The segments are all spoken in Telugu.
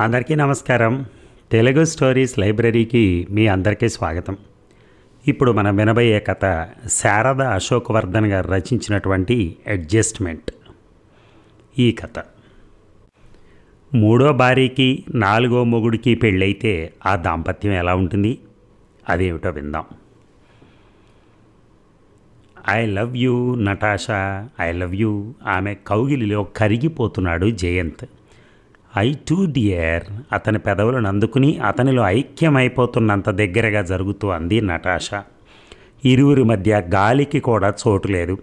అందరికీ నమస్కారం. తెలుగు స్టోరీస్ లైబ్రరీకి మీ అందరికీ స్వాగతం. ఇప్పుడు మనం వినబోయే కథ శారద అశోక్ వర్ధన్ గారు రచించినటువంటి అడ్జస్ట్మెంట్. ఈ కథ. మూడో భార్యకి నాలుగో మొగుడికి పెళ్ళైతే ఆ దాంపత్యం ఎలా ఉంటుంది? అదేమిటో విందాం. I love you Natasha I love you. ఆమె కౌగిలిలో కరిగిపోతున్నాడు జయంత్. I too dear. అతని పెదవులను అందుకుని అతనిలో ఐక్యమైపోతున్నంత దగ్గరగా జరుగుతూ అంది నటాషా. ఇరువురి మధ్య గాలికి కూడా చోటు లేదు.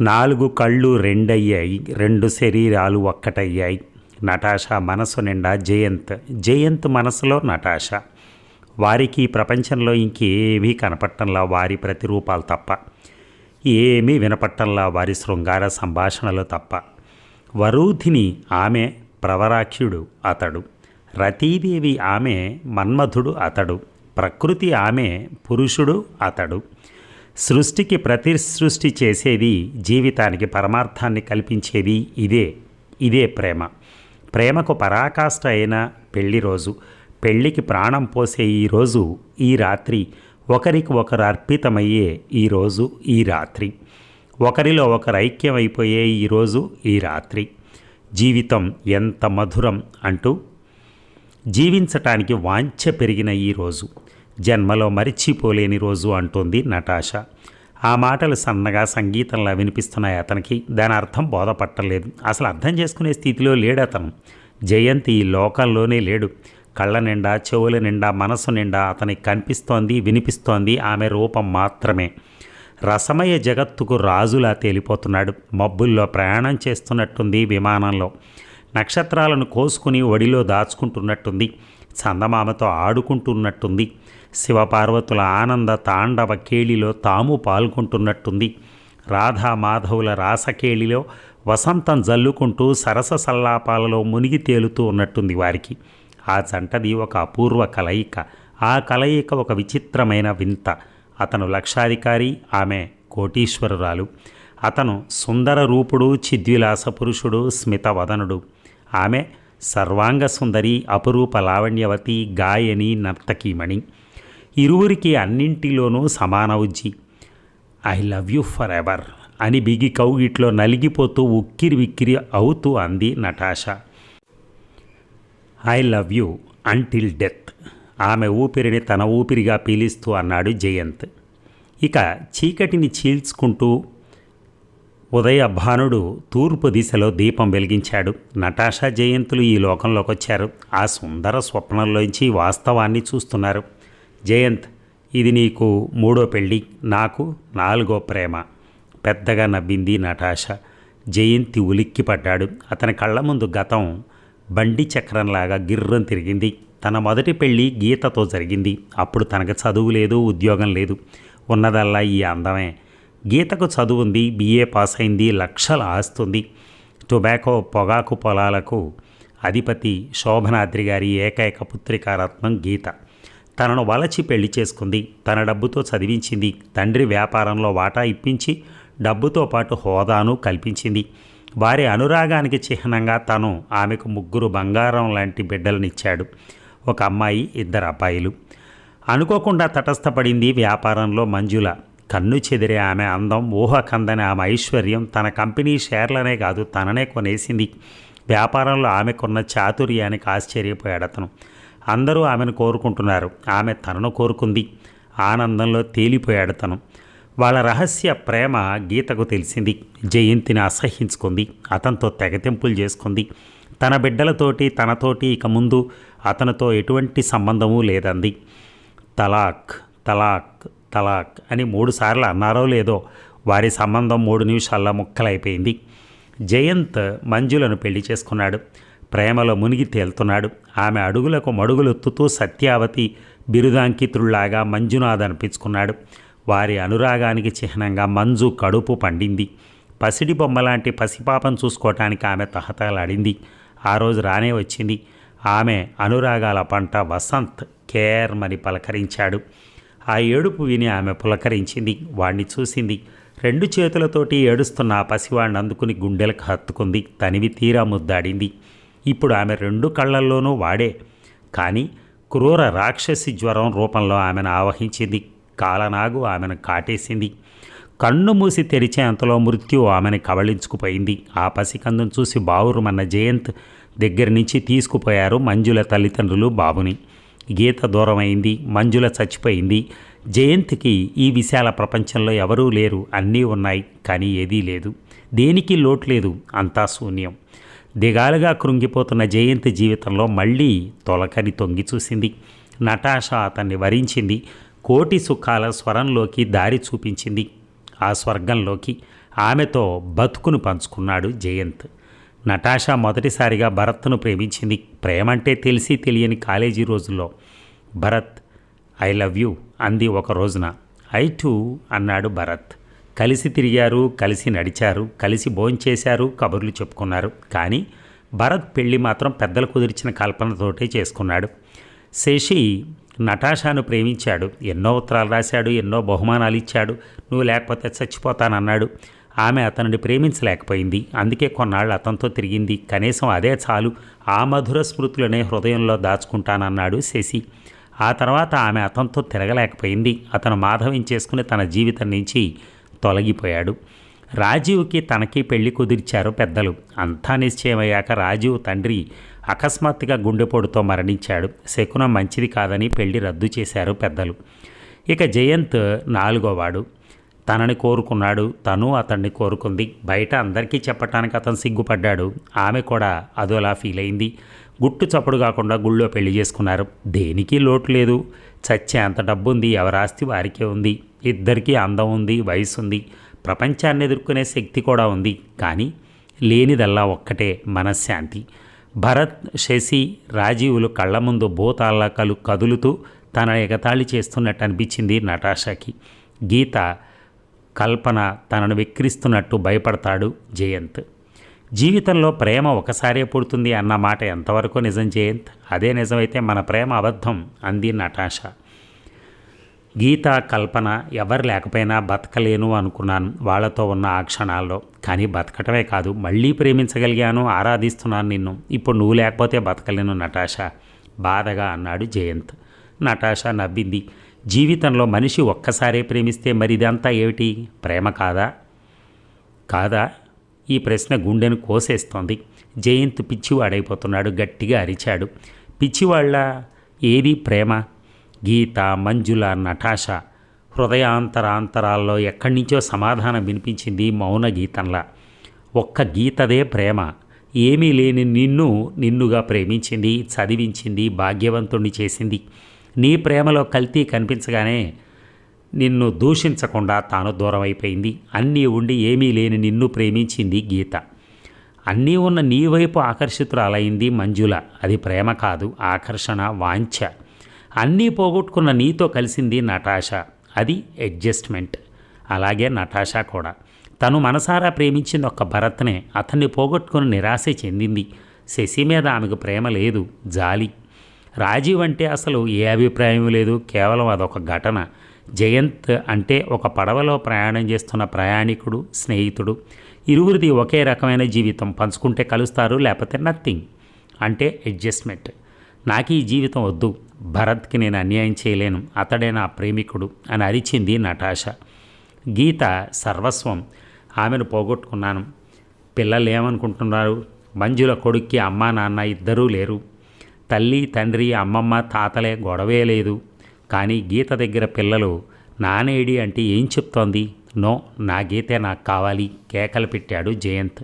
నాలుగు కళ్ళు రెండయ్యాయి. రెండు శరీరాలు ఒక్కటయ్యాయి. నటాషా మనసు నిండా జయంత్. జయంత్ మనసులో నటాషా. వారికి ప్రపంచంలో ఇంకేమీ కనపట్టంలా వారి ప్రతిరూపాలు తప్ప. ఏమీ వినపట్టంలా వారి శృంగార సంభాషణలు తప్ప. వరూధిని ఆమె ప్రవరాఖ్యుడు అతడు. రతీదేవి ఆమె మన్మధుడు అతడు. ప్రకృతి ఆమె పురుషుడు అతడు. సృష్టికి ప్రతిసృష్టి చేసేది జీవితానికి పరమార్థాన్ని కల్పించేది ఇదే ఇదే ప్రేమ. ప్రేమకు పరాకాష్ట అయిన పెళ్ళి రోజు. పెళ్ళికి ప్రాణం పోసే ఈ రోజు ఈ రాత్రి. ఒకరికి ఒకరు అర్పితమయ్యే ఈరోజు ఈ రాత్రి. ఒకరిలో ఒకరు ఐక్యమైపోయే ఈరోజు ఈ రాత్రి. జీవితం ఎంత మధురం అంటూ జీవించటానికి వాంఛ పెరిగిన ఈ రోజు. జన్మలో మరిచిపోలేని రోజు అంటోంది నటాష. ఆ మాటలు సన్నగా సంగీతంలా వినిపిస్తున్నాయి అతనికి. దాని అర్థం బోధపట్టలేదు. అసలు అర్థం చేసుకునే స్థితిలో లేడు అతను. జయంతి ఈ లోకంలోనే లేడు. కళ్ళ నిండా చెవుల నిండా మనసు నిండా అతనికి కనిపిస్తోంది వినిపిస్తోంది ఆమె రూపం మాత్రమే. రసమయ జగత్తుకు రాజులా తేలిపోతున్నాడు. మబ్బుల్లో ప్రయాణం చేస్తున్నట్టుంది విమానంలో. నక్షత్రాలను కోసుకుని ఒడిలో దాచుకుంటున్నట్టుంది. చందమామతో ఆడుకుంటున్నట్టుంది. శివపార్వతుల ఆనంద తాండవ కేళిలో తాము పాల్గొంటున్నట్టుంది. రాధా మాధవుల రాసకేళిలో వసంతం జల్లుకుంటూ సరస సల్లాపాలలో మునిగి తేలుతూ ఉన్నట్టుంది వారికి. ఆ జంటది ఒక అపూర్వ కలయిక. ఆ కలయిక ఒక విచిత్రమైన వింత. అతను లక్షాధికారి ఆమె కోటీశ్వరురాలు. అతను సుందర రూపుడు చిద్విలాస పురుషుడు స్మితవదనుడు. ఆమె సర్వాంగ సుందరి అపురూప లావణ్యవతి గాయని నర్తకీమణి. ఇరువురికి అన్నింటిలోనూ సమాన ఉజ్జి. I love you forever అని బిగి కౌగిట్లో నలిగిపోతూ ఉక్కిరి విక్కిరి అవుతూ అంది Natasha. I love you until death ఆమె ఊపిరిని తన ఊపిరిగా పీలిస్తూ అన్నాడు జయంత్. ఇక చీకటిని చీల్చుకుంటూ ఉదయ భానుడు తూర్పు దిశలో దీపం వెలిగించాడు. నటాషా జయంతులు ఈ లోకంలోకి వచ్చారు ఆ సుందర స్వప్నంలోంచి వాస్తవాన్ని చూస్తున్నారు. జయంత్ ఇది నీకు మూడో పెళ్ళి నాకు నాలుగో ప్రేమ. పెద్దగా నవ్వింది నటాష. జయంతి ఉలిక్కిపడ్డాడు. అతని కళ్ళ ముందు గతం బండి చక్రంలాగా గిర్రం తిరిగింది. తన మొదటి పెళ్ళి గీతతో జరిగింది. అప్పుడు తనకు చదువు లేదు ఉద్యోగం లేదు. ఉన్నదల్లా ఈ అందమే. గీతకు చదువుంది బీఏ పాస్ అయింది లక్షల ఆస్తుంది. టొబాకో పొగాకు పొలాలకు అధిపతి శోభనాద్రి గారి ఏకైక పుత్రికారత్నం గీత. తనను వలచి పెళ్ళి చేసుకుంది. తన డబ్బుతో చదివించింది. తండ్రి వ్యాపారంలో వాటా ఇప్పించి డబ్బుతో పాటు హోదాను కల్పించింది. వారి అనురాగానికి చిహ్నంగా తను ఆమెకు ముగ్గురు బంగారం లాంటి బిడ్డలనిచ్చాడు. ఒక అమ్మాయి ఇద్దరు అబ్బాయిలు. అనుకోకుండా తటస్థపడింది వ్యాపారంలో మంజుల. కన్ను చెదిరే ఆమె అందం ఊహ కందని ఆమె ఐశ్వర్యం తన కంపెనీ షేర్లనే కాదు తననే కొనేసింది. వ్యాపారంలో ఆమెకున్న చాతుర్యానికి ఆశ్చర్యపోయాడు అతను. అందరూ ఆమెను కోరుకుంటున్నారు. ఆమె తనను కోరుకుంది. ఆనందంలో తేలిపోయాడు తను. వాళ్ళ రహస్య ప్రేమ గీతకు తెలిసింది. జయంతిని అసహించుకుంది. అతనితో తెగతింపులు చేసుకుంది. తన బిడ్డలతోటి తనతోటి ఇక ముందు అతనితో ఎటువంటి సంబంధము లేదంది. తలాక్ తలాక్ తలాక్ అని మూడుసార్లు అన్నారో లేదో వారి సంబంధం మూడు నిమిషాల్లో ముక్కలైపోయింది. జయంత్ మంజులను పెళ్ళి చేసుకున్నాడు. ప్రేమలో మునిగి తేలుతున్నాడు. ఆమె అడుగులకు మడుగులొత్తుతూ సత్యావతి బిరుదాంకితుల్లాగా మంజునాథ్ అనిపించుకున్నాడు. వారి అనురాగానికి చిహ్నంగా మంజు కడుపు పండింది. పసిడి బొమ్మలాంటి పసిపాపం చూసుకోవటానికి ఆమె తహతలాడింది ఆ రోజు రానే వచ్చింది. ఆమె అనురాగాల పంట వసంత్ కేర్మని పలకరించాడు. ఆ ఏడుపు విని ఆమె పులకరించింది వాణ్ణి చూసింది. రెండు చేతులతోటి ఏడుస్తున్న ఆ పసివాణ్ణి అందుకుని గుండెలకు హత్తుకుంది. తనివి తీరా ముద్దాడింది. ఇప్పుడు ఆమె రెండు కళ్ళల్లోనూ వాడే. కానీ క్రూర రాక్షసి జ్వరం రూపంలో ఆమెను ఆవహించింది. కాలనాగు ఆమెను కాటేసింది. కన్ను మూసి తెరిచే అంతలో మృత్యు ఆమెను కవళించుకుపోయింది ఆ పసికందును చూసి బావురుమన్న జయంత్ దగ్గర నుంచి తీసుకుపోయారు మంజుల తల్లిదండ్రులు బాబుని. గీత దూరమైంది మంజుల చచ్చిపోయింది. జయంతికి ఈ విశాల ప్రపంచంలో ఎవరూ లేరు అన్నీ ఉన్నాయి కానీ ఏదీ లేదు. దేనికి లోటు లేదు? అంతా శూన్యం. దిగాలుగా కృంగిపోతున్న జయంతి జీవితంలో మళ్ళీ తొలకని తొంగి చూసింది. నటాషా అతన్ని వరించింది. కోటి సుఖాల స్వరంలోకి దారి చూపించింది. ఆ స్వర్గంలోకి ఆమెతో బతుకును పంచుకున్నాడు జయంత్. నటాషా మొదటిసారిగా భరత్ను ప్రేమించింది. ప్రేమంటే తెలిసి తెలియని కాలేజీ రోజుల్లో. భరత్ ఐ లవ్ యూ అంది ఒక రోజున. ఐ టూ అన్నాడు భరత్. కలిసి తిరిగారు కలిసి నడిచారు కలిసి భోంచేశారు కబుర్లు చెప్పుకున్నారు. కానీ భరత్ పెళ్ళి మాత్రం పెద్దలు కుదిర్చిన కల్పనతోటే చేసుకున్నాడు. శశి నటాషాను ప్రేమించాడు. ఎన్నో ఉత్తరాలు రాశాడు ఎన్నో బహుమానాలు ఇచ్చాడు. నువ్వు లేకపోతే చచ్చిపోతానన్నాడు. ఆమె అతనిని ప్రేమించలేకపోయింది. అందుకే కొన్నాళ్ళు అతనితో తిరిగింది. కనీసం అదే చాలు. ఆ మధుర స్మృతులనే హృదయంలో దాచుకుంటానన్నాడు శశి. ఆ తర్వాత ఆమె అతనితో తిరగలేకపోయింది. అతను మాధవం చేసుకుని తన జీవితం నుంచి తొలగిపోయాడు. రాజీవ్కి తనకి పెళ్ళి కుదిర్చారు పెద్దలు. అంతా నిశ్చయమయ్యాక రాజీవ్ తండ్రి అకస్మాత్తుగా గుండెపోటుతో మరణించాడు. శకునం మంచిది కాదని పెళ్ళి రద్దు చేశారు పెద్దలు. ఇక జయంత్ నాలుగోవాడు. తనని కోరుకున్నాడు. తను అతన్ని కోరుకుంది. బయట అందరికీ చెప్పటానికి అతను సిగ్గుపడ్డాడు. ఆమె కూడా అదోలా ఫీల్ అయింది గుట్టు చప్పుడు కాకుండా గుళ్ళో పెళ్ళి చేసుకున్నారు. దేనికి లోటు లేదు. చచ్చే అంత డబ్బు ఉంది ఎవరాస్తి వారికే ఉంది. ఇద్దరికీ అందం ఉంది వయసు ఉంది. ప్రపంచాన్ని ఎదుర్కొనే శక్తి కూడా ఉంది. కానీ లేనిదల్లా ఒక్కటే మనశ్శాంతి. భరత్ శశి రాజీవులు కళ్ళ ముందు భూతాల్లా కలు కదులుతూ తన ఎగతాళి చేస్తున్నట్టు అనిపించింది నటాషాకి. గీత కల్పన తనను వెక్కిరిస్తున్నట్టు భయపడతాడు జయంత్. జీవితంలో ప్రేమ ఒకసారే పుడుతుంది అన్న మాట ఎంతవరకు నిజం జయంత్? అదే నిజమైతే మన ప్రేమ అబద్ధం అంది నటాషా. గీత కల్పన ఎవరు లేకపోయినా బతకలేను అనుకున్నాను వాళ్ళతో ఉన్న ఆ క్షణాల్లో. కానీ బతకటమే కాదు మళ్ళీ ప్రేమించగలిగాను ఆరాధిస్తున్నాను నిన్ను. ఇప్పుడు నువ్వు లేకపోతే బతకలేను నటాషా. బాధగా అన్నాడు జయంత్. నటాషా నవ్వింది. జీవితంలో మనిషి ఒక్కసారే ప్రేమిస్తే మరిదంతా ఏమిటి? ప్రేమ కాదా? కాదా? ఈ ప్రశ్న గుండెను కోసేస్తోంది. జయంత్ పిచ్చివాడైపోతున్నాడు గట్టిగా అరిచాడు. పిచ్చివాళ్ళ ఏది ప్రేమ? గీత మంజుల నటాష హృదయాంతరాంతరాల్లో ఎక్కడి నుంచో సమాధానం వినిపించింది మౌన గీతంలా. ఒక్క గీతదే ప్రేమ. ఏమీ లేని నిన్ను నిన్నుగా ప్రేమించింది చదివించింది భాగ్యవంతుణ్ణి చేసింది. నీ ప్రేమలో కల్తీ కనిపించగానే నిన్ను దూషించకుండా తాను దూరం అయిపోయింది అన్నీ ఉండి ఏమీ లేని నిన్ను ప్రేమించింది గీత. అన్నీ ఉన్న నీ వైపు ఆకర్షితురాలైంది మంజుల. అది ప్రేమ కాదు ఆకర్షణ వాంఛ. అన్నీ పోగొట్టుకున్న నీతో కలిసింది నటాష. అది అడ్జస్ట్మెంట్. అలాగే నటాషా కూడా. తను మనసారా ప్రేమించింది ఒక్క భరత్నే. అతన్ని పోగొట్టుకుని నిరాశ చెందింది. శశి మీద ఆమెకు ప్రేమ లేదు జాలి. రాజీవ్ అంటే అసలు ఏ అభిప్రాయం లేదు కేవలం అదొక ఘటన. జయంత్ అంటే ఒక పడవలో ప్రయాణం చేస్తున్న ప్రయాణికుడు స్నేహితుడు. ఇరువురిది ఒకే రకమైన జీవితం. పంచుకుంటే కలుస్తారు లేకపోతే నథింగ్. అంటే అడ్జస్ట్మెంట్. నాకు ఈ జీవితం వద్దు. భరత్కి నేను అన్యాయం చేయలేను. అతడే నా ప్రేమికుడు అని అరిచింది నటాష. గీత సర్వస్వం. ఆమెను పోగొట్టుకున్నాను. పిల్లలు ఏమనుకుంటున్నారు? మంజుల కొడుక్కి అమ్మా నాన్న ఇద్దరూ లేరు. తల్లి తండ్రి అమ్మమ్మ తాతలే గొడవే లేదు. కానీ గీత దగ్గర పిల్లలు నానేడి అంటే ఏం చెప్తోంది? నో నా గీతే నాకు కావాలి కేకలు పెట్టాడు జయంత్.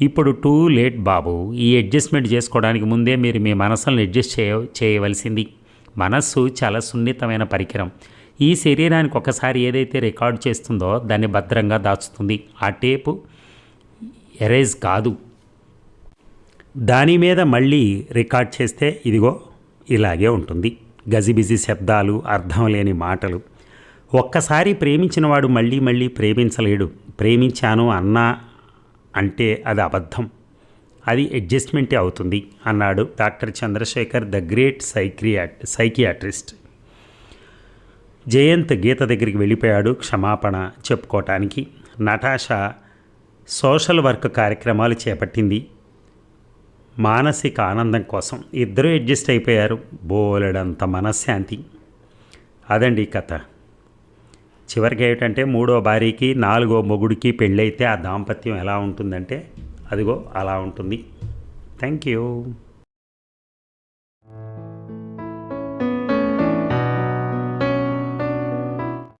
ఇప్పుడు టూ లేట్ బాబు ఈ అడ్జస్ట్మెంట్ చేసుకోవడానికి ముందే మీరు మీ మనసులను అడ్జస్ట్ చేయ చేయవలసింది. మనస్సు చాలా సున్నితమైన పరికరం. ఈ శరీరానికి ఒకసారి ఏదైతే రికార్డ్ చేస్తుందో దాన్ని భద్రంగా దాచుతుంది. ఆ టేపు ఎరేజ్ కాదు. దాని మీద మళ్ళీ రికార్డ్ చేస్తే ఇదిగో ఇలాగే ఉంటుంది. గజిబిజి శబ్దాలు అర్థం లేని మాటలు. ఒక్కసారి ప్రేమించినవాడు మళ్ళీ మళ్ళీ ప్రేమించలేడు. ప్రేమించాను అన్నా అంటే అది అబద్ధం. అది అడ్జస్ట్మెంటే అవుతుంది అన్నాడు doctor Chandrasekhar the great సైక్రియాట్ psychiatrist. Jayant Geetha దగ్గరికి వెళ్ళిపోయాడు క్షమాపణ చెప్పుకోవటానికి నటాషా సోషల్ వర్క్ కార్యక్రమాలు చేపట్టింది. మానసిక ఆనందం కోసం ఇద్దరూ అడ్జస్ట్ అయిపోయారు. బోలెడంత మనశ్శాంతి. అదండి ఈ కథ. చివరికి ఏమిటంటే మూడో భార్యకి నాలుగో మొగుడికి పెళ్ళైతే ఆ దాంపత్యం ఎలా ఉంటుందంటే అదిగో అలా ఉంటుంది. Thank you.